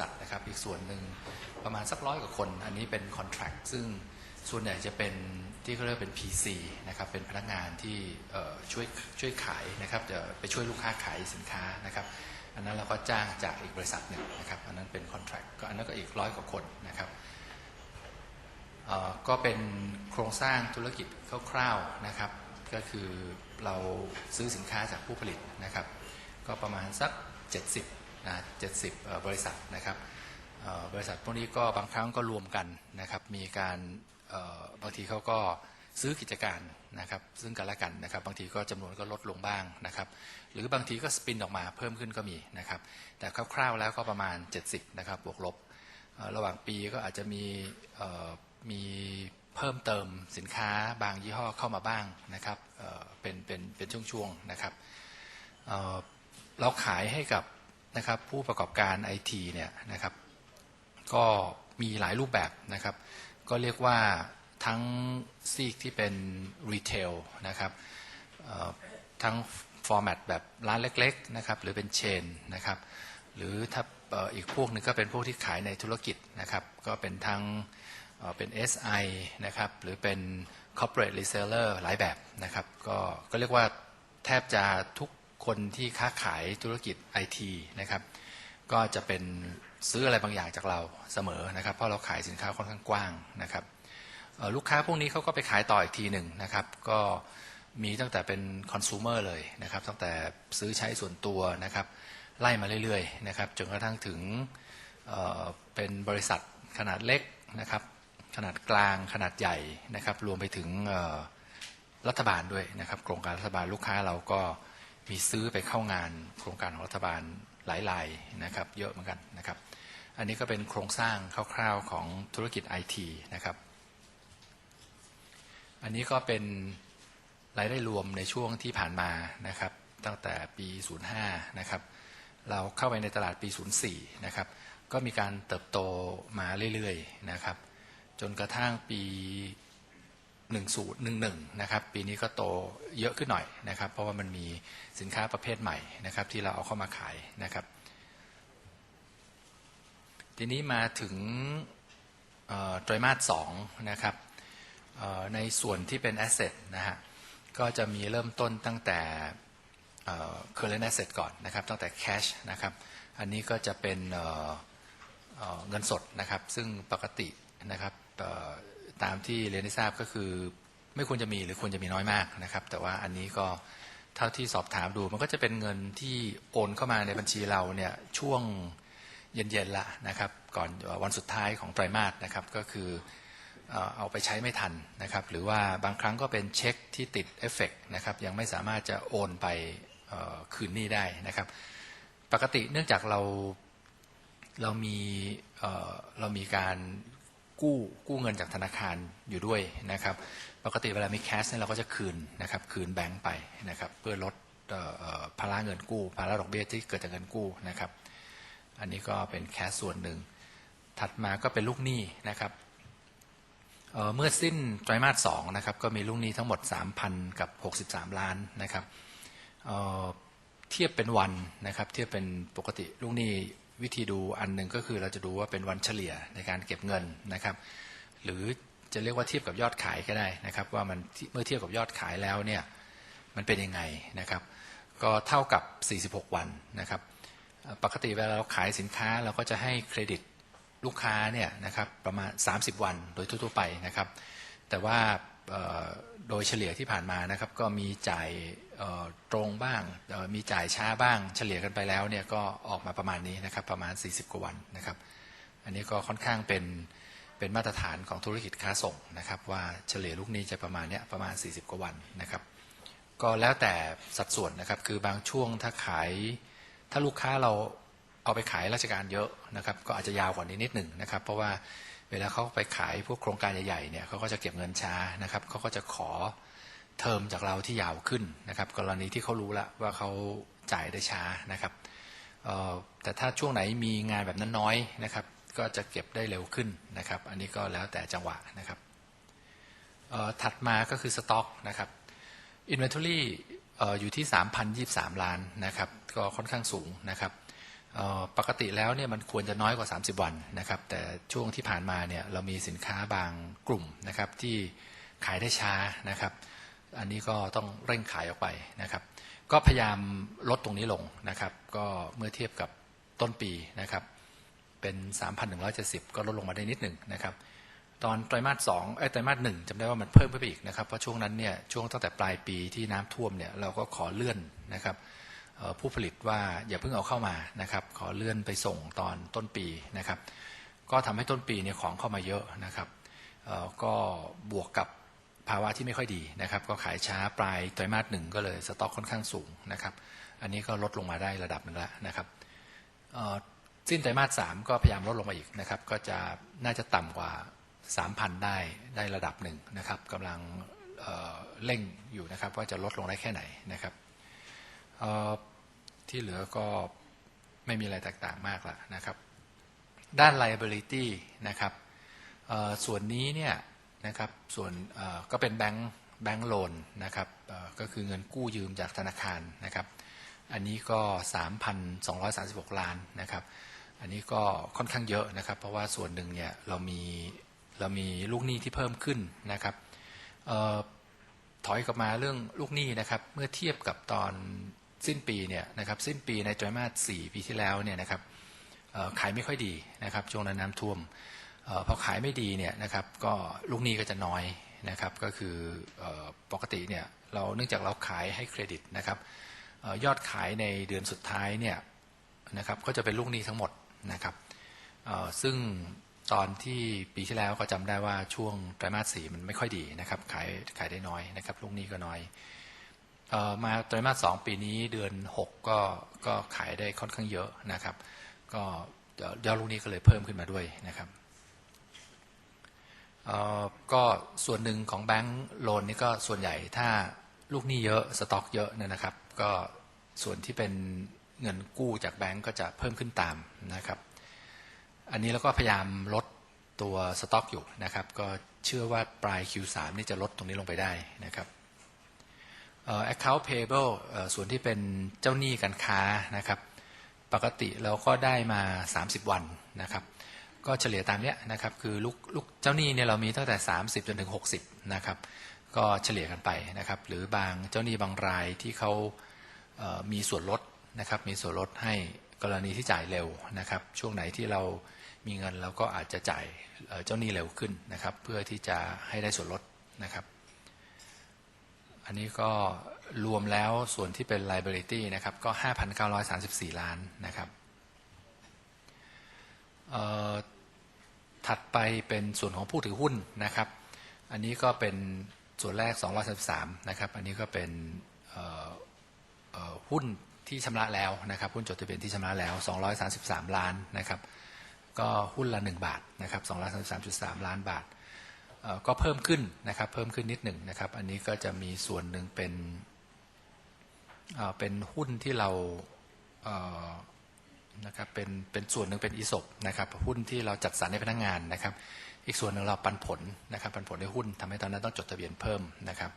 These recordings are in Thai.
ษัทนะครับ อีกส่วนหนึ่งประมาณสักร้อยกว่าคน อันนี้เป็นคอนแท c t ซึ่งส่วนใหญ่จะเป็นที่เขาเรียกเป็น PC นะครับเป็นพนักงานที่ช่วยช่วยขายนะครับจะไปช่วยลูกค้าขายสินค้านะครับ อันนั้นเราก็จ้างจากอีกบริษัทหนึ่งนะครับอันนั้นเป็นคอนแท c t ก็อันนั้นก็อีกร้อยกว่าคนนะครับเอ่อก็เป็นโครงสร้างธุรกิจคร่าวๆนะครับ ก็คือเราซื้อสินค้าจากผู้ผลิตนะครับ ก็ประมาณสัก 70ะ70เอ่อบริษัทนะครับบริษัทพวกนี้ก็บางครั้งก็รวมกันนะครับ มีการบางทีเขาก็ซื้อกิจการนะครับ ซึ่งกันและกันนะครับ บางทีก็จำนวนก็ลดลงบ้างนะครับ หรือบางทีก็สปินออกมาเพิ่มขึ้นก็มีนะครับ แต่คร่าวๆแล้วก็ประมาณ 70นะครับบวกลบระหว่างปีก็อาจจะมีมีเพิ่มเติมสินค้าบางยี่ห้อเข้ามาบ้างนะครับเป็นเป็นเป็นช่วงๆนะครับเราขายให้กับ นะครับผู้ประกอบการไอทีเนี่ยนะครับก็มีหลายรูปแบบนะครับ ก็เรียกว่าทั้งซีกที่เป็นรีเทลนะครับทั้งฟอร์แมตแบบร้านเล็กๆนะครับหรือเป็นเชนนะครับหรือถ้าอีกพวกหนึงก็เป็นพวกที่ขายในธุรกิจนะครับ ก็เป็นทั้งเอ่อเป็น SI นะครับหรือเป็น corporate reseller หลายแบบนะครับ ก็ก็เรียกว่าแทบจะทุก คนที่ค้าขายธุรกิจไอทีนะครับ ก็จะเป็นซื้ออะไรบางอย่างจากเราเสมอนะครับ เพราะเราขายสินค้าค่อนข้างกว้างนะครับลูกค้าพวกนี้เขาก็ไปขายต่ออีกทีหนึ่งนะครับ ก็มีตั้งแต่เป็นคอน sumer เลยนะครับ ตั้งแต่ซื้อใช้ส่วนตัวนะครับ ไล่มาเรื่อยๆนะครับจนกระทั่งถึงเเป็นบริษัทขนาดเล็กนะครับ ขนาดกลางขนาดใหญ่นะครับ รวมไปถึงรัฐบาลด้วยนะครับ โครงการรัฐบาลลูกค้าเราก็ มีซื้อไปเข้างานโครงการของรัฐบาลหลายรายนะครับ เยอะเหมือนกันนะครับ อันนี้ก็เป็นโครงสร้างคร่าวๆของธุรกิจไอทีนะครับ อันนี้ก็เป็นรายได้รวมในช่วงที่ผ่านมานะครับ ตั้งแต่ปี 05 นะครับ เราเข้าไปในตลาดปี 04 นะครับ ก็มีการเติบโตมาเรื่อยๆนะครับ จนกระทั่งปี 1011นะครับปีนี้ก็โตเยอะขึ้นหน่อยนะครับ เพราะว่ามันมีสินค้าประเภทใหม่นะครับ ที่เราเอาเข้ามาขายนะครับ ทีนี้มาถึงเอ่อไตรมาสสองนะครับในส่วนที่เป็น asset นะฮะก็จะมีเริ่มต้นตั้งแต่เอ่อ current asset ก่อนนะครับ ตั้งแต่ cash นะครับ อันนี้ก็จะเป็นเเเงินสดนะครับ ซึ่งปกตินะครับ ตามที่เรียนได้ทราบก็คือ ไม่ควรจะมีหรือควรจะมีน้อยมากนะครับ แต่ว่าอันนี้ก็เท่าที่สอบถามดู มันก็จะเป็นเงินที่โอนเข้ามาในบัญชีเราเนี่ยช่วงเย็นๆละนะครับ ก่อนวันสุดท้ายของไตรมาสนะครับก็คือเอาไปใช้ไม่ทันนะครับ หรือว่าบางครั้งก็เป็นเช็คที่ติดเอฟเฟกต์นะครับ ยังไม่สามารถจะโอนไปคืนหนี้ได้นะครับ ปกติเนื่องจากเราเรามีเรามีการ กู้กู้เงินจากธนาคารอยู่ด้วยนะครับ ปกติเวลามีแคชเนี่ยเราก็จะคืนนะครับคืนแบงก์ไปนะครับเพื่อลดภาระเงินกู้ภาระดอกเบี้ยที่เกิดจากเงินกู้นะครับ อันนี้ก็เป็นแคชส่วนหนึ่ง ถัดมาก็เป็นลูกหนี้นะครับเเมื่อสิ้นไตรมาสสองนะครับก็มีลูกหนี้ทั้งหมด 3,000 กับ 63 ล้านนะครับเเทียบเป็นวันนะครับ เทียบเป็นปกติลูกหนี้ วิธีดูอันหนึ่งก็คือเราจะดูว่าเป็นวันเฉลี่ยในการเก็บเงินนะครับ หรือจะเรียกว่าเทียบกับยอดขายก็ได้นะครับ ว่ามันเมื่อเทียบกับยอดขายแล้วเนี่ยมันเป็นยังไงนะครับ ก็เท่ากับ 46 วันนะครับ ปกติเวลาเราขายสินค้าเราก็จะให้เครดิตลูกค้าเนี่ยนะครับประมาณ 30 วันโดยทั่ว ๆ ไปนะครับ แต่ว่าโดยเฉลี่ยที่ผ่านมานะครับ ก็มีจ่าย ตรงบ้างมีจ่ายช้าบ้าง เฉลี่ยกันไปแล้วเนี่ยก็ออกมาประมาณนี้นะครับประมาณ 40 กว่าวันนะครับ อันนี้ก็ค่อนข้างเป็นเป็นมาตรฐานของธุรกิจค้าส่งนะครับ ว่าเฉลี่ยลูกนี้จะประมาณเนี้ยประมาณ 40 กว่าวันนะครับ ก็แล้วแต่สัดส่วนนะครับ คือบางช่วงถ้าขายถ้าลูกค้าเราเอาไปขายราชการเยอะนะครับ ก็อาจจะยาวกว่านี้นิดหนึ่งนะครับ เพราะว่าเวลาเขาไปขายพวกโครงการใหญ่ๆเนี่ยเขาก็จะเก็บเงินช้านะครับเขาก็จะขอ เทอมจากเราที่ยาวขึ้นนะครับ กรณีที่เขารู้ละว่าเขาจ่ายได้ช้านะครับแต่ถ้าช่วงไหนมีงานแบบนั้นน้อยนะครับ ก็จะเก็บได้เร็วขึ้นนะครับ อันนี้ก็แล้วแต่จังหวะนะครับถัดมาก็คือสต็อกนะครับ Inventory อ่อยู่ที่ 3,023 ล้านนะครับ ก็ค่อนข้างสูงนะครับปกติแล้วเนี่ยมันควรจะน้อยกว่า 30 วันนะครับ แต่ช่วงที่ผ่านมาเนี่ยเรามีสินค้าบางกลุ่มนะครับที่ขายได้ช้านะครับ อันนี้ก็ต้องเร่งขายออกไปนะครับ ก็พยายามลดตรงนี้ลงนะครับ ก็เมื่อเทียบกับต้นปีนะครับ เป็น 3,170 ก็ลดลงมาได้นิดหนึ่งนะครับ ตอนไตรมาสสองไอ้ไตรมาสหนึ่งจำได้ว่ามันเพิ่มขึ้นไปอีกนะครับ เพราะช่วงนั้นเนี่ยช่วงตั้งแต่ปลายปีที่น้ำท่วมเนี่ยเราก็ขอเลื่อนนะครับผู้ผลิตว่าอย่าเพิ่งเอาเข้ามานะครับ ขอเลื่อนไปส่งตอนต้นปีนะครับ ก็ทำให้ต้นปีเนี่ยของเข้ามาเยอะนะครับก็บวกกับ ภาวะที่ไม่ค่อยดีนะครับ ก็ขายช้าปลายไตรมาสหนึ่งก็เลยสต็อกค่อนข้างสูงนะครับ อันนี้ก็ลดลงมาได้ระดับหนึ่งแล้วนะครับสิ้นไตรมาสสามก็พยายามลดลงมาอีกนะครับ ก็จะน่าจะต่ำกว่า 3,000 ได้ได้ระดับหนึ่งนะครับกำลังเเร่งอยู่นะครับ ว่าจะลดลงได้แค่ไหนนะครับที่เหลือก็ไม่มีอะไรแตกต่างมากละนะครับ ด้าน liability นะครับส่วนนี้เนี่ย นะครับส่วนก็เป็นแบงค์แบงค์โลนนะครับก็คือเงินกู้ยืมจากธนาคารนะครับ อันนี้ก็ 3,236 ล้านนะครับ อันนี้ก็ค่อนข้างเยอะนะครับ เพราะว่าส่วนหนึ่งเนี่ยเรามีเรามีลูกหนี้ที่เพิ่มขึ้นนะครับออถอยกลับมาเรื่องลูกหนี้นะครับ เมื่อเทียบกับตอนสิ้นปีเนี่ยนะครับสิ้นปีในไตรมาส 4 ปีที่แล้วเนี่ยนะครับขายไม่ค่อยดีนะครับช่วงนั้นน้ำท่วม พอขายไม่ดีเนี่ยนะครับก็ลูกหนี้ก็จะน้อยนะครับก็คืออปกติเนี่ยเราเนื่องจากเราขายให้เครดิตนะครับออยอดขายในเดือนสุดท้ายเนี่ยนะครับก็จะเป็นลูกหนี้ทั้งหมดนะครับซึ่งตอนที่ปีที่แล้วก็จำได้ว่าช่วงไตรมาสสี่มันไม่ค่อยดีนะครับขายขายได้น้อยนะครับลูกหนี้ก็น้อยออมาไตรมาสสองปีนี้เดือนหกก็ก็ขายได้ค่อนข้างเยอะนะครับ ก็ยอดลูกหนี้ก็เลยเพิ่มขึ้นมาด้วยนะครับ ก็ส่วนหนึ่งของแบงก์โลนนี่ก็ส่วนใหญ่ถ้าลูกหนี้เยอะสต็อกเยอะเนี่ยนะครับ ก็ส่วนที่เป็นเงินกู้จากแบงก์ก็จะเพิ่มขึ้นตามนะครับ อันนี้เราก็พยายามลดตัวสต็อกอยู่นะครับ ก็เชื่อว่าปลาย Q3 นี่จะลดตรงนี้ลงไปได้นะครับ account payable ส่วนที่เป็นเจ้าหนี้การค้านะครับ ปกติเราก็ได้มา 30 วันนะครับ ก็เฉลี่ยตามเนี้ยนะครับคือลูกลูกเจ้าหนี้เนี่ยเรามีตั้งแต่ 30จนถึง60นะครับก็เฉลี่ยกันไปนะครับหรือบางเจ้าหนี้บางรายที่เขาเอ่อมีส่วนลดนะครับมีส่วนลดให้กรณีที่จ่ายเร็วนะครับ ช่วงไหนที่เรามีเงินเราก็อาจจะจ่ายเอ่อเจ้าหนี้เร็วขึ้นนะครับ เพื่อที่จะให้ได้ส่วนลดนะครับ อันนี้ก็รวมแล้วส่วนที่เป็น liability นะครับก็ 5,934 ล้านนะครับเอ่อ ถัดไปเป็นส่วนของผู้ถือหุ้นนะครับ อันนี้ก็เป็นส่วนแรก233นะครับ อันนี้ก็เป็นหุ้นที่ชำระแล้วนะครับหุ้นจดทะเบียนที่ชำระแล้ว 233 ล้านนะครับ ก็หุ้นละ 1 บาทนะครับ233.3 ล้านบาท ก็เพิ่มขึ้นนะครับเพิ่มขึ้นนิดหนึ่งนะครับ อันนี้ก็จะมีส่วนหนึ่งเป็นเเป็นหุ้นที่เราเอ่อ นะครับเป็นเป็นส่วนหนึ่งเป็นอีสบนะครับหุ้นที่เราจัดสรรให้พนักงานนะครับ อีกส่วนหนึ่งเราปันผลนะครับ ปันผลในหุ้นทำให้ตอนนั้นต้องจดทะเบียนเพิ่มนะครับ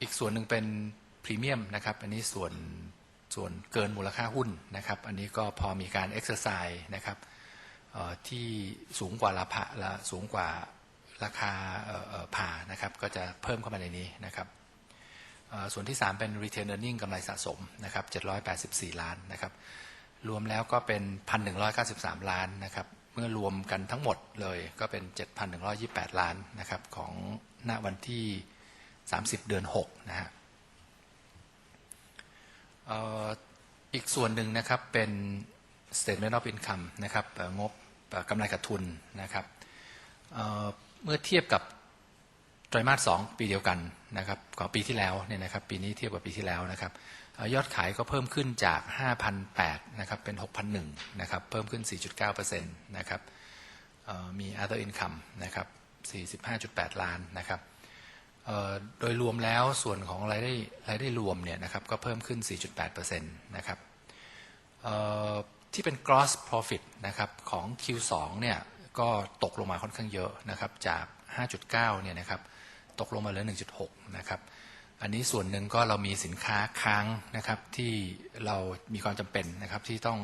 อีกส่วนหนึ่งเป็นพรีเมียมนะครับ อันนี้ส่วนส่วนเกินมูลค่าหุ้นนะครับ อันนี้ก็พอมีการเอ็กซ์ไซส์นะครับที่สูงกว่าราคาละสูงกว่าราคาผ่านะครับ ก็จะเพิ่มเข้ามาในนี้นะครับ ส่วนที่ 3 เป็น retain earning กำไรสะสมนะครับ784 ล้านนะครับรวมแล้วก็เป็น 1,193 ล้านนะครับเมื่อรวมกันทั้งหมดเลยก็เป็น 7,128 ล้านนะครับของณวันที่ 30 เดือน6นะฮะเอ่ออีกส่วนหนึ่งนะครับเป็น statement of income นะครับงบกำไรขาดทุนนะครับเเมื่อเทียบกับไตรมาสสองปีเดียวกัน นะครับกับปีที่แล้วเนี่ยนะครับ ปีนี้เทียบกับปีที่แล้วนะครับยอดขายก็เพิ่มขึ้นจาก 5,008นะครับเป็น 6,001นะครับเพิ่มขึ้น 4.9%นะครับมี other income นะครับ45.8 ล้านนะครับโดยรวมแล้วส่วนของรายได้รายได้รวมเนี่ยนะครับก็เพิ่มขึ้น 4.8%นะครับที่เป็น gross profit นะครับของ Q2 เนี่ยก็ตกลงมาค่อนข้างเยอะนะครับจาก 5.9 เนี่ยนะครับ ตกลงมาเหลือ 1.6 นะครับ อันนี้ส่วนหนึ่งก็เรามีสินค้าค้างนะครับที่เรามีความจำเป็นนะครับที่ต้อง